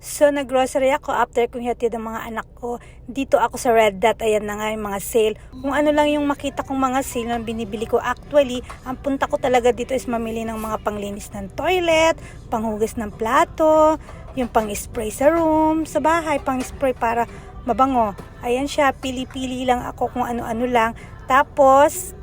So, nag-grocery ako after kong hatid ang mga anak ko. Dito ako sa Red Dot. Ayan na nga yung mga sale. Kung ano lang yung makita kong mga sale na binibili ko. Actually, ang punta ko talaga dito is mamili ng mga panglinis ng toilet, panghugas ng plato, yung pang-spray sa room, sa bahay, pang-spray para mabango. Ayan siya, pili-pili lang ako kung ano-ano lang. Tapos,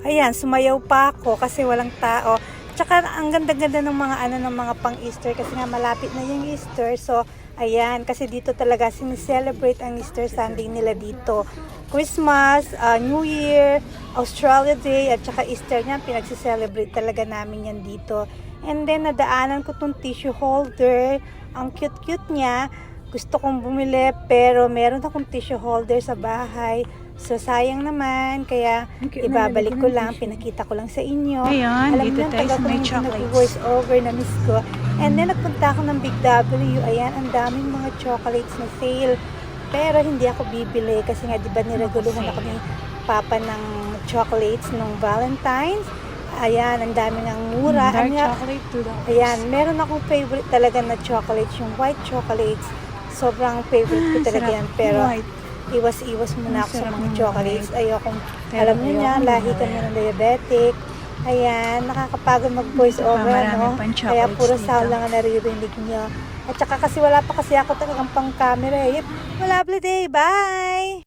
ayan, sumayaw pa ako kasi walang tao. Tsaka ang ganda-ganda ng mga ano ng mga pang-Easter kasi nga malapit na yung Easter. So, ayan, kasi dito talaga sinicelebrate ang Easter Sunday nila dito. Christmas, uh, New Year, Australia Day, at tsaka Easter niya, pinagsiselebrate talaga namin yan dito. And then, nadaanan ko tong tissue holder. Ang cute-cute niya. Gusto kong bumili, pero meron akong tissue holder sa bahay. So, sayang naman. Kaya, cute ibabalik naman, ko lang. Pinakita ko lang sa inyo. Ayan, Alam dito tayo sa may chocolates. voice over na miss ko. And then, nagpunta ako ng Big W. Ayan, ang daming mga chocolates na sale. Pero hindi ako bibili kasi nga, di ba, nireguluhan ako ni Papa ng chocolates nung Valentine's. Ayan, ang dami ng mura. Dark Ang nga- chocolate, $2. Ayan, meron akong favorite talaga na chocolates, yung white chocolates. Sobrang favorite ko Ah, talaga yan. Pero, White. Iwas-iwas muna ako sa mga chocolates. Ayokong, alam niyo niya, lahi kami ng diabetic. Ayan, nakakapagod mag-voice over, no? Kaya puro sound lang ang naririnig niyo. At saka kasi wala pa kasi ako talagang pang camera eh. Lovely day. Bye!